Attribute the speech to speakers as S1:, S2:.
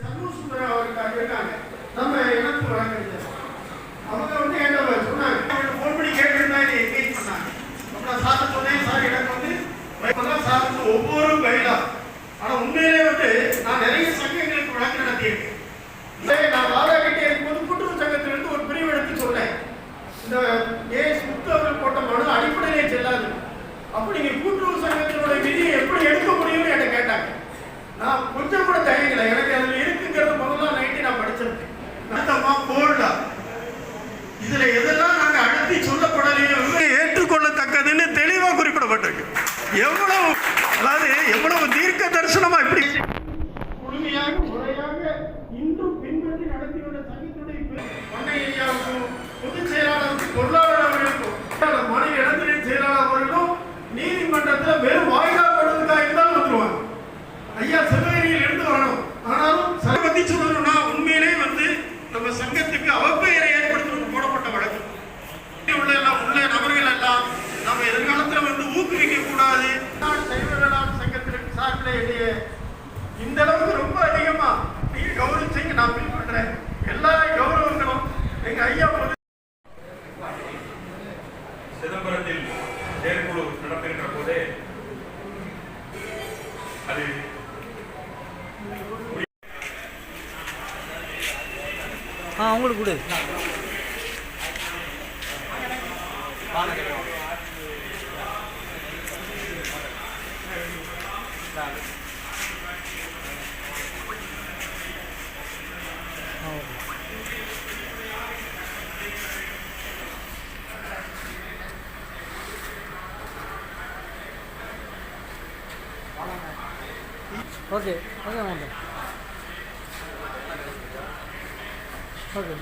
S1: சண்முகசுந்தரம் அவருக்காக இருக்காங்க. நம்ம இனத்து வழக்கறிஞர் அவங்க வந்து என்கிட்ட சொன்னாங்க? ஃபோன் பண்ணி கேட்டிருந்தா இதை என்கேஜ் பண்ணாங்க. அப்புறம் சார் சொன்னேன் சார் எனக்கு வந்து சார் வந்து ஒவ்வொரு கைடா ஆனா உண்மையிலே வந்து எவ்வளவு அதாவது எவ்வளவு தீர்க்க தரிசனமா இப்படி? முழுமையாக முறையாக இன்றும் பின்பற்றி நடத்தி வந்த சங்கத்துடைய பொதுச் செயலாளருக்கும் பொருளாளர் அவர்களுக்கும் மாநில இடத்துறை செயலாளர் அவர்களும் நீதிமன்றத்தில் வெறும் வாய்தா போடுறதுக்காக தான் வந்துருவாங்க. ஐயா சிவகரியில் இருந்து வரணும். ஆனாலும் சங்க பத்தி
S2: சிதம்பரத்தில் செயற்குழு நடத்துகின்ற போதே அது
S3: ஆ அவங்களுக்கு கொடு. Okay okay okay okay